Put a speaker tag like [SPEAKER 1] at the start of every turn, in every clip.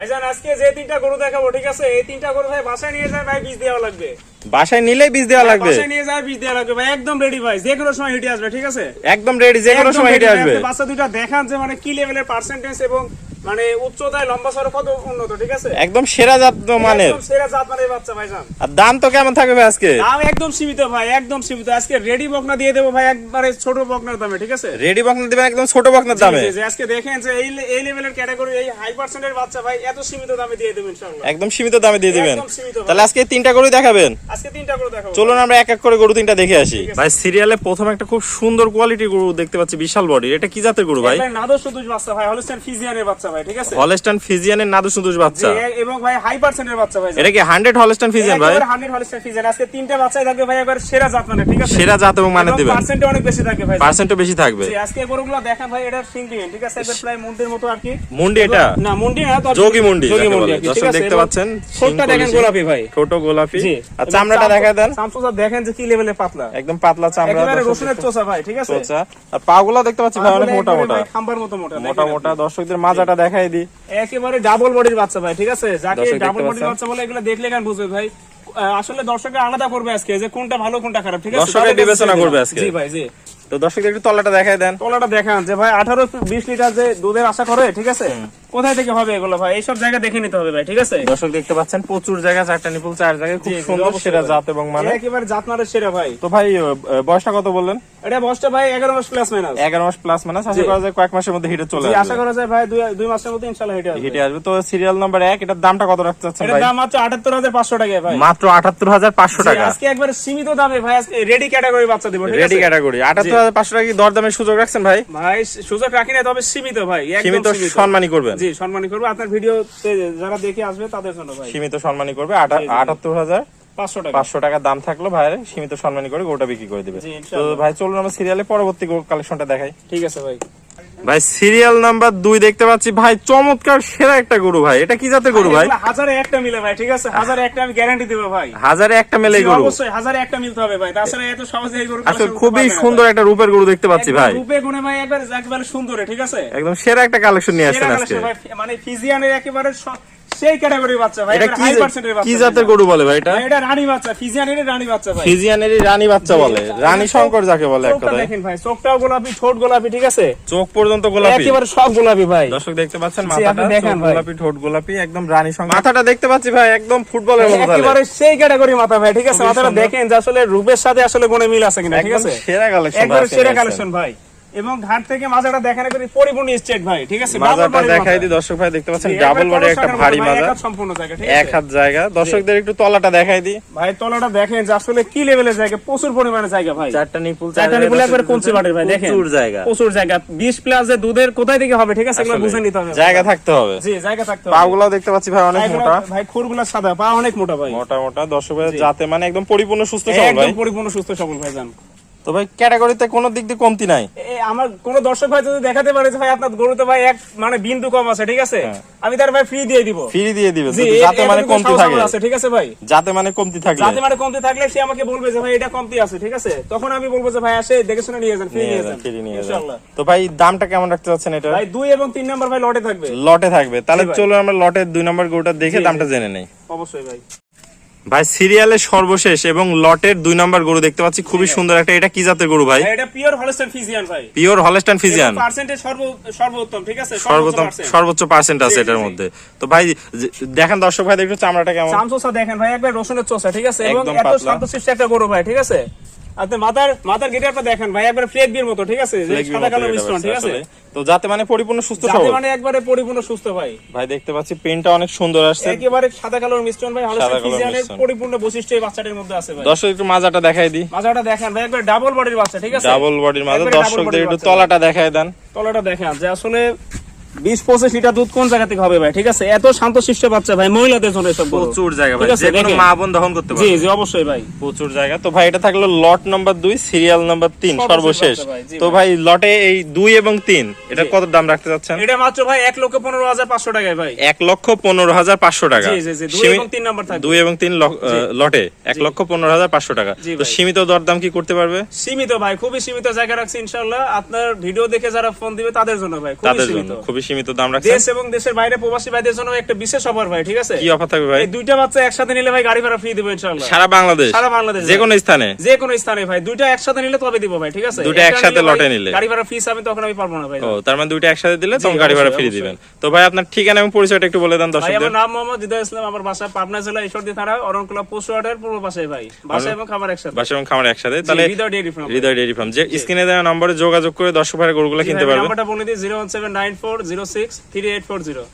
[SPEAKER 1] ভাইজান আজকে যে তিনটা গরু দেখাবো ঠিক আছে? এই তিনটা গরু ভাই বাসায় নিয়ে যায় ভাই বীজ দেওয়া লাগবে।
[SPEAKER 2] বাসায় নিলেই বীজ দেওয়া লাগবে।
[SPEAKER 1] বাসায় নিয়ে যায় বীজ দেওয়া লাগবে। ভাই একদম রেডি ভাই যে কোনো সময় হিটে আসবে ঠিক আছে?
[SPEAKER 2] একদম রেডি যে কোনো সময় হিটে আসবে।
[SPEAKER 1] বাচ্চা দুইটা দেখান যে মানে কি লেভেলের পার্সেন্টেজ এবং মানে উচ্চতায় লম্বা কত উন্নত ঠিক আছে?
[SPEAKER 2] একদম সেরা জাত মানের
[SPEAKER 1] একদম সেরা জাত মানের বাচ্চা ভাইজান।
[SPEAKER 2] আর দাম তো কেমন থাকবে আজকে?
[SPEAKER 1] দাম একদম সীমিত ভাই একদম সীমিত। আজকে রেডি বকনা দিয়ে দেবো ভাই একবারে ছোট বকনার দামে ঠিক আছে?
[SPEAKER 2] রেডি বকনা দিবেন একদম ছোট বকনার দামে।
[SPEAKER 1] জি, আজকে দেখেন যে এই এই লেভেলের ক্যাটাগরি এই হাই পার্সেন্টের বাচ্চা ভাই এত সীমিত দামে দিয়ে দেবেন ইনশাআল্লাহ।
[SPEAKER 2] একদম সীমিত দামে দিয়ে দিবেন। তাহলে আজকে তিনটা গরুই দেখাবেন?
[SPEAKER 1] আজকে তিনটা করে দেখাবো
[SPEAKER 2] চলুন আমরা এক এক করে গরু তিনটা দেখে আসি। ভাই সিরিয়ালে প্রথম একটা খুব সুন্দর কোয়ালিটি গরু দেখতে পাচ্ছি বিশাল বডি এটা কি জাতের গরু ভাই?
[SPEAKER 1] ভাই নাদর সুদুজ বাচ্চা ভাই হলস্টাইন ফিজিয়ানের বাচ্চা। ভাই ঠিক আছে?
[SPEAKER 2] হলস্টান ফিজিয়ানের নাদু সুন্দুজ বাচ্চা।
[SPEAKER 1] এবং ভাই হাই পার্সেন্টের বাচ্চা ভাই
[SPEAKER 2] এটা কি হান্ড্রেড হলস্টান ফিজিয়ান ভাই?
[SPEAKER 1] Hundred Holstein Friesian. আজকে তিনটা বাচ্চাই থাকবে ভাই একবার সেরা জাত মানে ঠিক আছে?
[SPEAKER 2] সেরা জাত এবং মানে দিবেন।
[SPEAKER 1] পার্সেন্টে অনেক বেশি থাকবে ভাই
[SPEAKER 2] পার্সেন্টও বেশি থাকবে।
[SPEAKER 1] জি, আজকে গরুগুলো দেখেন ভাই ঠিক আছে? একবার প্রায় মুন্ডির মতো আর কি।
[SPEAKER 2] মুন্ডি এটা?
[SPEAKER 1] না মুন্ডি না তবে-
[SPEAKER 2] যোগী মুন্ডি
[SPEAKER 1] যোগী মুন্ডি
[SPEAKER 2] দর্শক দেখতে পাচ্ছেন,
[SPEAKER 1] ঠোঁটটা দেখেন গোলাপি ভাই।
[SPEAKER 2] ছোট গোলাপি।
[SPEAKER 1] জি
[SPEAKER 2] আর চামড়াটা দেখা দেন।
[SPEAKER 1] দেখেন যে কি লেভেলে পাতলা।
[SPEAKER 2] একদম পাতলা চামড়া
[SPEAKER 1] একেবারে রসুনের চোষা ভাই ঠিক আছে?
[SPEAKER 2] চোচা। আর পাগুলো দেখতে পাচ্ছি ভাই অনেক মোটা মোটা।
[SPEAKER 1] খাম্বার মতো মোটা
[SPEAKER 2] মোটা মোটা দর্শকদের মাজাটা দেখাই দি।
[SPEAKER 1] একেবারে ডাবল বডির বাচ্চা ভাই ঠিক আছে? যাকে ডাবল বডির বাচ্চা বলে এগুলো দেখলে কেন বুঝবে ভাই। আসলে দর্শকরা আলাদা করবে আজকে যে কোনটা ভালো কোনটা খারাপ ঠিক আছে?
[SPEAKER 2] দর্শকরা বিবেচনা করবে আজকে।
[SPEAKER 1] জি ভাই জি।
[SPEAKER 2] তো দর্শকদের একটু তলাটা দেখাই দেন।
[SPEAKER 1] তলাটা দেখান যে ভাই আঠারো বিশ লিটার যে দুধের আশা করে ঠিক আছে? কোথায় থেকে হবে এগুলো ভাই? এইসব জায়গা দেখে নিতে হবে ভাই ঠিক আছে?
[SPEAKER 2] দর্শক দেখতে পাচ্ছেন প্রচুর জায়গা চারটা নিপুল চার জায়গায় খুব সুন্দর সেরা জাত এবং মানে
[SPEAKER 1] একেবারে জাতমারের সেরা ভাই।
[SPEAKER 2] তো ভাই বয়সটা কত বললেন?
[SPEAKER 1] এটা বসটা ভাই এগারো মাস প্লাস মাইনাস
[SPEAKER 2] এগারো মাস প্লাস মানে আশা করা যায় কয়েক মাসের মধ্যে হিটে চলে
[SPEAKER 1] জি আশা করা যায় ভাই দুই দুই মাসের মধ্যে ইনশাল্লাহ হেঁটে আসবে।
[SPEAKER 2] হিটে আসবে। তো সিরিয়াল নাম্বার এক এটার দামটা কত রাখতে চাচ্ছেন ভাই?
[SPEAKER 1] দাম মাত্র আটাত্তর হাজার পাঁচশো টাকা ভাই।
[SPEAKER 2] মাত্র আটাত্তর হাজার পাঁচশো টাকা।
[SPEAKER 1] আজকে একবারে সীমিত দামে ভাই আজকে রেডি ক্যাটাগরি বাচ্চা দিব
[SPEAKER 2] রেডি ক্যাটাগরি আটাত্তর হাজার পাঁচশো টাকা দরদামের সুযোগ রাখছেন ভাই?
[SPEAKER 1] ভাই সুযোগ রাখি না তবে সীমিত ভাই
[SPEAKER 2] সীমিত সম্মানই করবেন।
[SPEAKER 1] জি সম্মানই করব। আপনার ভিডিওতে যারা দেখে আসবে তাদের জন্য ভাই।
[SPEAKER 2] সীমিত সম্মানই করবে। আটাত্তর হাজার
[SPEAKER 1] পাঁচশো টাকা।
[SPEAKER 2] পাঁচশো টাকা দাম থাকল ভাই সীমিত সম্মানী করে গোটা বিক্রি করে দিবে। তো ভাই চলুন আমরা সিরিয়ালে পরবর্তী কালেকশনটা দেখাই।
[SPEAKER 1] ঠিক আছে ভাই।
[SPEAKER 2] ভাই সিরিয়াল নাম্বার দুই দেখতে পাচ্ছি। ভাই চমৎকার সেরা একটা গরু ভাই। এটা কি জাতের গরু ভাই?
[SPEAKER 1] হাজারে একটা মিলে ভাই ঠিক আছে? হাজারে একটা আমি গ্যারান্টি দেবো ভাই।
[SPEAKER 2] হাজারে একটা মেলে গরু।
[SPEAKER 1] অবশ্যই হাজারে একটা মিলতে হবে ভাই। তাছাড়া এত সহজে এই গরু
[SPEAKER 2] আসলে খুবই সুন্দর একটা রূপের গরু দেখতে পাচ্ছি ভাই।
[SPEAKER 1] রূপে গুণে ভাই একবার একবার সুন্দরে ঠিক আছে?
[SPEAKER 2] একদম সেরা একটা কালেকশন নিয়ে আসছেন আজকে।
[SPEAKER 1] মানে ফিজিয়ানের একেবারে সেই ক্যাটাগরির বাচ্চা ভাই
[SPEAKER 2] এটা কি
[SPEAKER 1] বাচ্চা
[SPEAKER 2] জাতের গরু বলে ভাই এটা?
[SPEAKER 1] এটা রানী বাচ্চা রানী বাচ্চা ভাই।
[SPEAKER 2] ফিজিয়ানেরই রানী বাচ্চা বলে। রানী শঙ্কর যাকে বলে এক কথায়
[SPEAKER 1] দেখেন ভাই চোখটাও গোলাপি ঠোঁট গোলাপি ঠিক আছে?
[SPEAKER 2] চোখ পর্যন্ত গোলাপি।
[SPEAKER 1] একেবারে সব গোলাপি ভাই।
[SPEAKER 2] দর্শক দেখতে পাচ্ছেন মাথাটা চোখ গোলাপি ঠোঁট গোলাপি একদম রানী সঙ্গে মাথাটা দেখতে পাচ্ছি ভাই একদম ফুটবলের মতো।
[SPEAKER 1] একেবারে সেই ক্যাটাগরি মাথা ভাই ঠিক আছে? মাথাটা দেখেন যে আসলে রূপের সাথে আসলে গুণে মিল আছে কিনা ঠিক আছে?
[SPEAKER 2] সেরা কালেকশন
[SPEAKER 1] একবারে সেরা কালেকশন ভাই। এবং ঘাট থেকে মাজাটা দেখেন একবারে পরিপূর্ণ স্টেট ভাই ঠিক আছে?
[SPEAKER 2] মাজাটা দেখাই। দিই দর্শক ভাই দেখতে পাচ্ছেন ডাবল বডি একটা ভারী মাজা
[SPEAKER 1] সম্পূর্ণ জায়গা ঠিক
[SPEAKER 2] এক হাত জায়গা। দর্শকদের একটু তলাটা দেখাই দিই।
[SPEAKER 1] ভাই তলাটা দেখেন যে আসলে কি লেভেলের জায়গা? প্রচুর পরিমাণে জায়গা ভাই।
[SPEAKER 2] চারটা নিপুল
[SPEAKER 1] চারটা নিপুল একবারে বাটের ভাই দেখেন।
[SPEAKER 2] প্রচুর জায়গা।
[SPEAKER 1] প্রচুর জায়গা। 20 প্লাস যে দুধের কোথায় থেকে হবে ঠিক আছে? এগুলো বুঝে নিতে হবে।
[SPEAKER 2] জায়গা থাকতে হবে।
[SPEAKER 1] জি জায়গা থাকতে হবে।
[SPEAKER 2] পাগুলো দেখতে পাচ্ছি ভাই অনেক মোটা।
[SPEAKER 1] ভাই খুরগুলা সাদা পা অনেক মোটা ভাই।
[SPEAKER 2] মোটা মোটা। দর্শক ভাই যাতে মানে একদম পরিপূর্ণ সুস্থ সবল ভাই।
[SPEAKER 1] একদম পরিপূর্ণ সুস্থ সবল ভাই জান
[SPEAKER 2] তো ভাই ক্যাটাগরিতে কোনো দিক দিয়ে কমতি নাই।
[SPEAKER 1] আমার কোন দর্শক ভাই যদি দেখাতে পারে যে ভাই আপনার গরুতে ভাই এক মানে বিন্দু কম আছে ঠিক আছে? আমি তার ভাই ফ্রি দিয়ে দিব।
[SPEAKER 2] ফ্রি দিয়ে দিবে যাতে মানে কমতি থাকে।
[SPEAKER 1] আছে ঠিক আছে ভাই?
[SPEAKER 2] যাতে মানে কমতি থাকলে।
[SPEAKER 1] যাতে মানে কমতি থাকলে সে আমাকে বলবে যে ভাই এটা কমতি আছে ঠিক আছে? তখন আমি বলব যে ভাই আসে দেখে শুনে নিয়ে যান ফ্রি
[SPEAKER 2] নিয়ে যান ফ্রি নিয়ে যান। তো ভাই দামটা কেমন রাখতে চাচ্ছেন এটা
[SPEAKER 1] ভাই দুই এবং তিন নাম্বার ভাই লটে থাকবে।
[SPEAKER 2] লটে থাকবে। তাহলে চলো আমরা লটের দুই নম্বর গরুটা দেখে দামটা জেনে নেই।
[SPEAKER 1] অবশ্যই ভাই।
[SPEAKER 2] ভাই সিরিয়ালে সর্বশেষ এবং লটের দুই নম্বর গরু দেখতে পাচ্ছি খুবই সুন্দর একটা এটা কি জাতের গরু ভাই?
[SPEAKER 1] ভাই, এটা পিওর হলস্টাইন ফিজিয়ান ভাই।
[SPEAKER 2] পিওর হলস্টান ফিজিয়ান
[SPEAKER 1] পার্সেন্টেজ সর্ব সর্বোত্তম ঠিক আছে?
[SPEAKER 2] সর্বোত্তম সর্বোচ্চ পার্সেন্ট আছে এটার মধ্যে। তো ভাই দেখেন দর্শক ভাই দেখো চামড়াটা কেমন?
[SPEAKER 1] চামচোসা দেখেন ভাই একবার রসুনের চোষা ঠিক আছে? এবং এত। শান্তশিষ্ট একটা গরু ভাই ঠিক আছে? আপনি মাথার মাথার গিটারটা দেখেন ভাই একবার ফ্লেক বিয়ের মতো ঠিক আছে? সাদা কালো মিশ্রণ ঠিক আছে।
[SPEAKER 2] তো যাতে মানে পরিপূর্ণ সুস্থ সবল।
[SPEAKER 1] মানে একবারে পরিপূর্ণ সুস্থ ভাই।
[SPEAKER 2] ভাই দেখতে পাচ্ছি পেনটা অনেক সুন্দর আসছে।
[SPEAKER 1] একেবারে সাদা কালোর মিশ্রণ ভাই
[SPEAKER 2] কালোর
[SPEAKER 1] ফিজিয়ানের পরিপূর্ণ বৈশিষ্ট্য এই বাচ্চাটার মধ্যে আছে ভাই।
[SPEAKER 2] দর্শক একটু মাজাটা দেখাই দিই।
[SPEAKER 1] মাজাটা দেখেন ভাই একবার ডাবল বডির বাচ্চা ঠিক আছে?
[SPEAKER 2] ডাবল বডির মাঝে
[SPEAKER 1] একবারে
[SPEAKER 2] দর্শকদের একটু তলাটা দেখাই দেন।
[SPEAKER 1] তলাটা দেখেন যে আসলে বিশ পঁচিশ লিটার দুধ কোন জায়গা থেকে হবে ভাই? ঠিক আছে? এত শান্তশিষ্ট বাচ্চা ভাই মহিলাদের জন্য এসব
[SPEAKER 2] প্রচুর জায়গা
[SPEAKER 1] ঠিক আছে,
[SPEAKER 2] মা বোন দহন করতে
[SPEAKER 1] জি
[SPEAKER 2] পারে
[SPEAKER 1] জি অবশ্যই ভাই।
[SPEAKER 2] প্রচুর জায়গা। তো ভাই এটা থাকল লট নাম্বার দুই সিরিয়াল নাম্বার তিন
[SPEAKER 1] সর্বশেষ জি
[SPEAKER 2] তো ভাই। লটে এই দুই এবং তিন এটা কত দাম রাখতে চাচ্ছেন?
[SPEAKER 1] এটা মাত্র ভাই এক লক্ষ পনেরো হাজার পাঁচশো টাকায় ভাই।
[SPEAKER 2] এক লক্ষ পনেরো হাজার পাঁচশো টাকা।
[SPEAKER 1] জি, জি, জি, দুই এবং তিন নাম্বার থাকবে।
[SPEAKER 2] দুই এবং তিন লটে। এক লক্ষ পনেরো হাজার পাঁচশো টাকা। তো। সীমিত দরদাম কি করতে পারবে?
[SPEAKER 1] সীমিত ভাই খুবই সীমিত জায়গা রাখছি ইনশাল্লাহ আপনার ভিডিও দেখে যারা ফোন দিবে তাদের জন্য ভাই খুবই
[SPEAKER 2] তাদের
[SPEAKER 1] সীমিত।
[SPEAKER 2] জন্য খুবই সীমিত দাম রাখছেন?
[SPEAKER 1] দেশ এবং দেশের বাইরে প্রবাসী ভাইদের জন্য একটা বিশেষ অফার ভাই ঠিক আছে?
[SPEAKER 2] কি অফার থাকবে ভাই?
[SPEAKER 1] এই দুইটা বাচ্চা একসাথে নিলে ভাই গাড়ি ভাড়া ফ্রি দেব ইনশাআল্লাহ।
[SPEAKER 2] সারা বাংলাদেশ?
[SPEAKER 1] সারা বাংলাদেশ
[SPEAKER 2] যে কোনো স্থানে?
[SPEAKER 1] যে কোনো স্থানে ভাই। দুইটা একসাথে নিলে তবে দিব ভাই ঠিক আছে?
[SPEAKER 2] দুইটা একসাথে লটে নিলে।
[SPEAKER 1] গাড়ি ভাড়া ফ্রি আমি তখন আমি পারব না ভাই।
[SPEAKER 2] ও তার মানে দুইটা একসাথে দিলে তখন গাড়ি ভাড়া ফ্রি দিবেন। তো ভাই আপনার ঠিকানা এবং পরিচয়টা একটু বলে দেন
[SPEAKER 1] দর্শক
[SPEAKER 2] ভাই
[SPEAKER 1] আমার নাম মোহাম্মদ জিদা ইসলাম আমার বাসা পাবনা জেলা ঈশ্বরদী থানা অরণকুলা পশুয়াটের পূর্ব পাশে ভাই। বাসা এবং খামার একসাথে।
[SPEAKER 2] বাসা এবং খামার একসাথে। তাহলে
[SPEAKER 1] Hridoy dairy farm
[SPEAKER 2] Hridoy dairy farm যে স্ক্রিনে দেওয়া নম্বরে যোগাযোগ করে দর্শক ভাই গরুগুলো কিনতে পারবেন।
[SPEAKER 1] নাম্বারটা বলে দিই 01794 zero six three eight four zero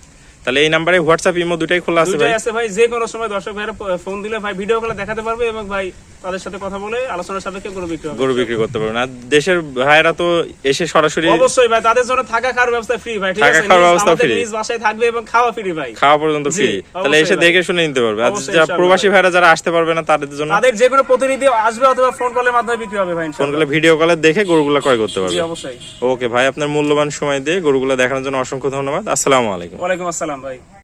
[SPEAKER 2] তাহলে এই নাম্বারে হোয়াটসঅ্যাপ ইমো দুটাই খোলা আছে ভাই।
[SPEAKER 1] আছে ভাই যে কোনো সময় দর্শক ভাইরা ফোন দিলে ভাই ভিডিও কলে দেখাতে পারবে এবং ভাই তাদের সাথে কথা বলে আলোচনার সাপেক্ষে গরু বিক্রি হবে।
[SPEAKER 2] গরু বিক্রি করতে পারবেন আর দেশের ভাইয়েরা তো এসে সরাসরি
[SPEAKER 1] অবশ্যই ভাই তাদের জন্য থাকা খাওয়ার ব্যবস্থা ফ্রি ভাই ঠিক
[SPEAKER 2] থাকা
[SPEAKER 1] আছে?
[SPEAKER 2] খাওয়ার ব্যবস্থা free।
[SPEAKER 1] নিজ বাসায় থাকবে এবং খাওয়া ফ্রি ভাই।
[SPEAKER 2] খাওয়া পর্যন্ত ফ্রি তাহলে এসে দেখে শুনে নিতে পারবে। আর
[SPEAKER 1] অবশ্যই
[SPEAKER 2] যা
[SPEAKER 1] ইনশাআল্লাহ।
[SPEAKER 2] প্রবাসী ভাইরা যারা আসতে পারবে না তাদের জন্য
[SPEAKER 1] তাদের যে কোনো প্রতিনিধি আসবে অথবা ফোন কলের মাধ্যমে বিক্রি হবে ভাই
[SPEAKER 2] ফোন। করলে ভিডিও কলে দেখে গরুগুলো ক্রয় করতে
[SPEAKER 1] জি
[SPEAKER 2] পারবে
[SPEAKER 1] অবশ্যই।
[SPEAKER 2] ওকে ভাই আপনার মূল্যবান সময় দিয়ে গরুগুলো দেখানোর জন্য অসংখ্য ধন্যবাদ। আসসালামু আলাইকুম।
[SPEAKER 1] ওয়ালাইকুম আসসালাম ভাই।